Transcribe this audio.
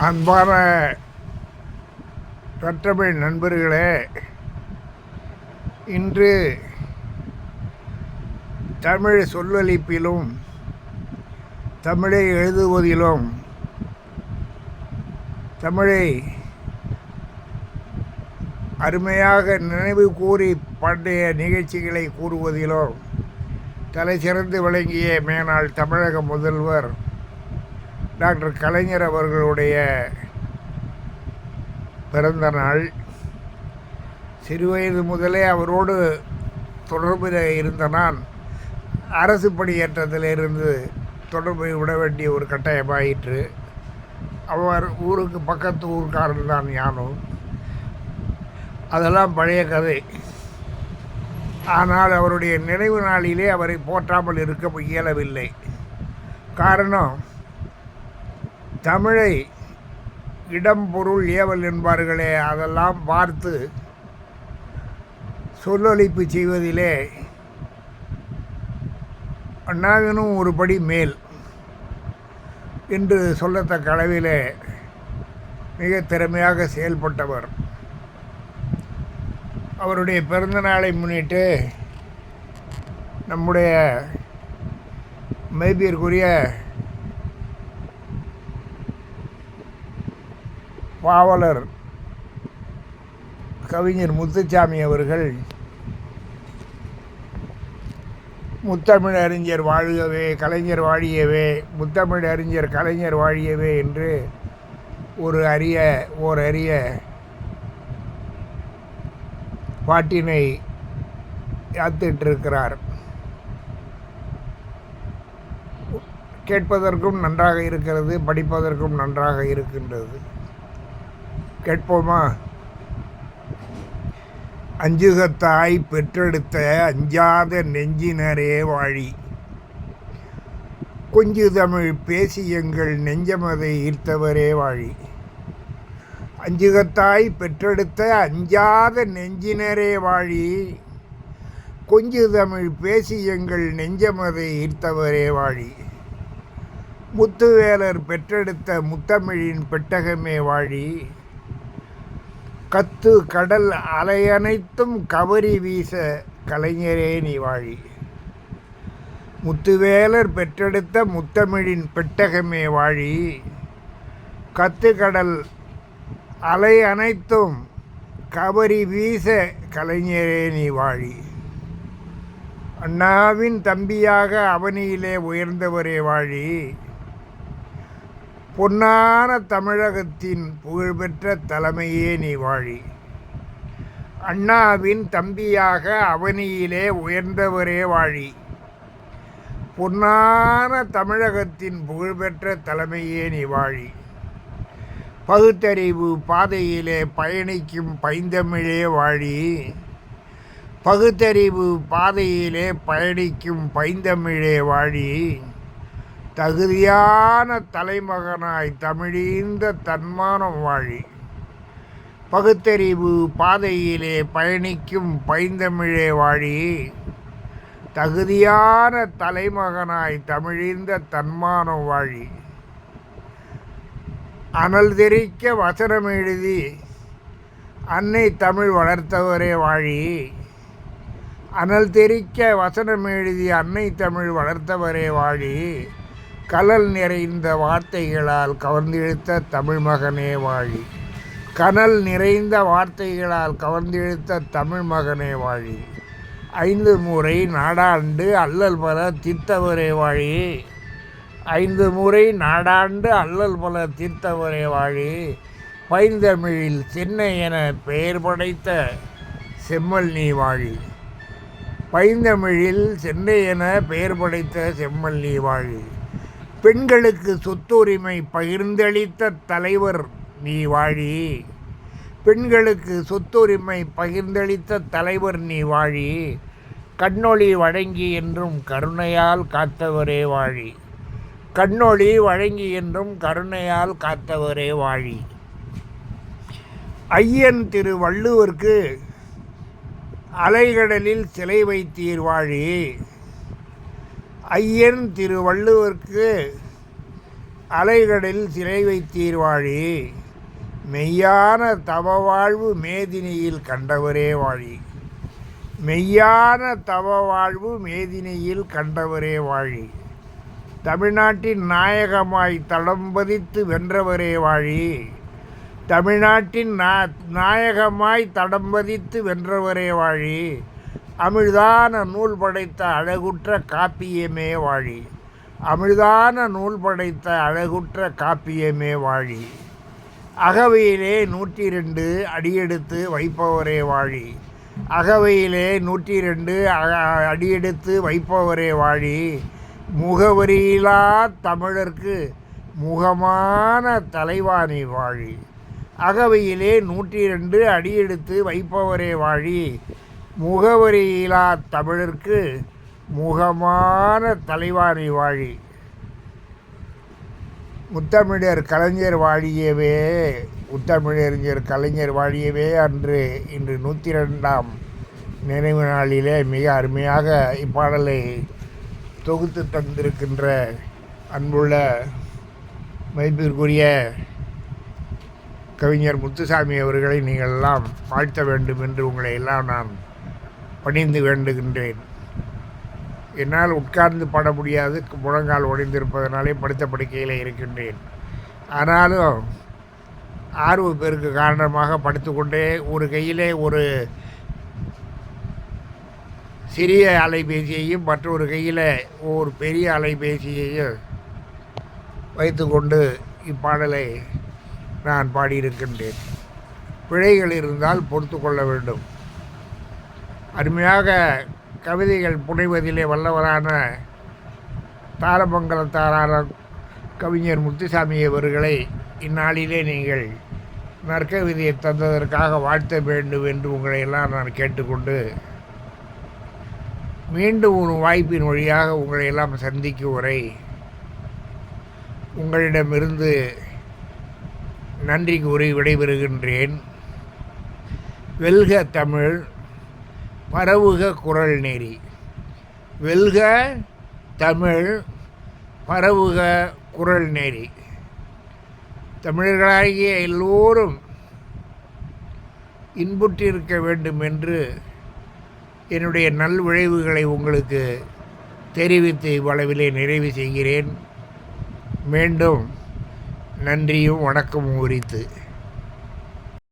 அன்பான தற்றமிழ் நண்பர்களே இன்று தமிழ் சொல்லளிப்பிலும் தமிழை எழுதுவதிலும் தமிழை அருமையாக நினைவு கூறி பண்டைய நிகழ்ச்சிகளை கூறுவதிலும் தலை சிறந்து விளங்கிய மேனாள் தமிழக முதல்வர் டாக்டர் கலைஞர் அவர்களுடைய பிறந்த நாள். சிறுவயது முதலே அவரோடு தொடர்பில் இருந்த நான் அரசு பணியேற்றத்திலிருந்து தொடர்பை விட வேண்டிய ஒரு கட்டாயமாயிற்று. அவர் ஊருக்கு பக்கத்து ஊர்க்காரன் தான் யானும். அதெல்லாம் பழைய கதை. ஆனால் அவருடைய நினைவு நாளிலே அவரை போற்றாமல் இருக்க இயலவில்லை. காரணம் தமிழை இடம் பொருள் ஏவல் என்பார்களே அதெல்லாம் பார்த்து சொல்லொழிப்பு செய்வதிலே அண்ணாவினும் ஒரு படி மேல் என்று சொல்லத்தக்க அளவிலே மிக திறமையாக செயல்பட்டவர். அவருடைய பிறந்த நாளை முன்னிட்டு நம்முடைய மைபியருக்குரிய பாவலர் கவிஞர் முத்துச்சாமி அவர்கள் முத்தமிழ் அறிஞர் வாழ்கவே கலைஞர் வாழியவே முத்தமிழ் அறிஞர் கலைஞர் வாழியவே என்று ஒரு அரிய ஓர் அரிய பாட்டினை யாத்திட்டிருக்கிறார். கேட்பதற்கும் நன்றாக இருக்கிறது படிப்பதற்கும் நன்றாக இருக்கின்றது. கேட்போமா? அஞ்சுகத்தாய் பெற்றெடுத்த அஞ்சாத நெஞ்சினரே வாழி. கொஞ்சு தமிழ் பேசி எங்கள் நெஞ்சமதை ஈர்த்தவரே வாழி. அஞ்சுகத்தாய் பெற்றெடுத்த அஞ்சாத நெஞ்சினரே வாழி. கொஞ்சு தமிழ் பேசி எங்கள் நெஞ்சமதை ஈர்த்தவரே வாழி. முத்துவேலர் பெற்றெடுத்த முத்தமிழின் பெட்டகமே வாழி. கத்து கடல் அலையனைத்தும் கவரி வீச கலைஞரே நீ வாழி. முத்துவேலர் பெற்றெடுத்த முத்தமிழின் பெட்டகமே வாழி. கத்து கடல் அலை அனைத்தும் கபரி வீச கலைஞரே நீ வாழி. அண்ணாவின் தம்பியாக அவனியிலே உயர்ந்தவரே வாழி. பொன்னான தமிழகத்தின் புகழ்பெற்ற தலைமையே நீ வாழி. அண்ணாவின் தம்பியாக அவனியிலே உயர்ந்தவரே வாழி. பொன்னான தமிழகத்தின் புகழ்பெற்ற தலைமையே நீ வாழி. பகுத்தறிவு பாதையிலே பயணிக்கும் பைந்தமிழே வாழி. பகுத்தறிவு பாதையிலே பயணிக்கும் பைந்தமிழே வாழி. தகுதியான தலைமகனாய் தமிழீந்த தன்மானம் வாழி. பகுத்தறிவு பாதையிலே பயணிக்கும் பைந்தமிழே வாழி. தகுதியான தலைமகனாய் தமிழீந்த தன்மானம் வாழி. அனல் தெரிக்க வசனம் எழுதி அன்னை தமிழ் வளர்த்தவரே வாழி. அனல் தெரிக்க வசனம் எழுதி அன்னை தமிழ் வளர்த்தவரே வாழி. கலல் நிறைந்த வார்த்தைகளால் கவர்ந்திழுத்த தமிழ் மகனே வாழி. கனல் நிறைந்த வார்த்தைகளால் கவர்ந்திழுத்த தமிழ் மகனே வாழி. ஐந்து முறை நாடாண்டு அல்லல் பல தீர்த்தவரே வாழி. ஐந்து முறை நாடாண்டு அல்லல் பல தீர்த்தவரே வாழி. பைந்தமிழில் சென்னை என பெயர் படைத்த செம்மல் நீ வாழி. பைந்தமிழில் சென்னை என பெயர் படைத்த செம்மல் நீ வாழி. பெண்களுக்கு சொத்துரிமை பகிர்ந்தளித்த தலைவர் நீ வாழி. பெண்களுக்கு சொத்துரிமை பகிர்ந்தளித்த தலைவர் நீ வாழி. கண்ணொளி வழங்கி என்றும் கருணையால் காத்தவரே வாழி. கண்ணொளி வழங்கி என்றும் கருணையால் காத்தவரே வாழி. ஐயன் திரு வள்ளுவர்க்கு அலைகடலில் சிலை வைத்தீர் வாழி. ஐயன் திருவள்ளுவர்க்கு அலைகளில் சிறை வைத்தீர் வாழி மெய்யான தவ வாழ்வு மேதினியில் கண்டவரே வாழி. மெய்யான தவ வாழ்வு மேதினியில் கண்டவரே வாழி. தமிழ்நாட்டின் நாயகமாய் தடம் பதித்து வென்றவரே வாழி. தமிழ்நாட்டின் நா நாயகமாய் தடம் பதித்து வென்றவரே வாழி. அமிழ்தான நூல் படைத்த அழகுற்ற காப்பியமே வாழி. அமிழ்தான நூல் படைத்த அழகுற்ற காப்பியமே வாழி. அகவையிலே நூற்றி ரெண்டு அடியெடுத்து வைப்பவரே வாழி. அகவையிலே நூற்றி ரெண்டு அடியெடுத்து வைப்பவரே வாழி. முகவரியிலா தமிழர்க்கு முகமான தலைவாணி வாழி. அகவையிலே நூற்றி ரெண்டு அடியெடுத்து வைப்பவரே வாழி. முகவரியிலா தமிழிற்கு முகமான தலைவாணி வாழி. முத்தமிழர் கலைஞர் வாழியவே முத்தமிழறிஞர் கலைஞர் வாழியவே அன்று இன்று நூற்றி ரெண்டாம் நினைவு நாளிலே மிக அருமையாக இப்பாடலை தொகுத்து தந்திருக்கின்ற அன்புள்ள மதிப்பிற்குரிய கவிஞர் முத்துசாமி அவர்களை நீங்கள் எல்லாம் வாழ்த்த வேண்டும் என்று உங்களை எல்லாம் நான் பணிந்து வேண்டுகின்றேன். என்னால் உட்கார்ந்து பாட முடியாது முழங்கால் உடைந்திருப்பதனாலே படுத்த படுக்கையில் இருக்கின்றேன். ஆனாலும் ஆர்வ பேருக்கு காரணமாக படுத்துக்கொண்டே ஒரு கையிலே ஒரு சிறிய அலைபேசியையும் மற்றொரு கையில் ஒரு பெரிய அலைபேசியையும் வைத்துக்கொண்டு இப்பாடலை நான் பாடியிருக்கின்றேன். பிழைகள் இருந்தால் பொறுத்து கொள்ள வேண்டும். அருமையாக கவிதைகள் புனைவதிலே வல்லவரான தாரமங்கலத்தாரான கவிஞர் முத்துசாமி அவர்களை இந்நாளிலே நீங்கள் நற்கவிதையை தந்ததற்காக வாழ்த்த வேண்டும் என்று உங்களை எல்லாம் நான் கேட்டுக்கொண்டு மீண்டும் ஒரு வாய்ப்பின் வழியாக உங்களை எல்லாம் சந்திக்கும் வரை உங்களிடமிருந்து நன்றி கூறி விடைபெறுகின்றேன். வெல்க தமிழ். பரவுக குரல் நெறி. வெல்க தமிழ் பரவுக குரல் நெறி. தமிழர்களாகிய எல்லோரும் இன்புற்றிருக்க வேண்டும் என்று என்னுடைய நல் விளைவுகளை உங்களுக்கு தெரிவித்து இவ்வளவிலே நிறைவு செய்கிறேன். மீண்டும் நன்றியும் வணக்கமும் உரித்து.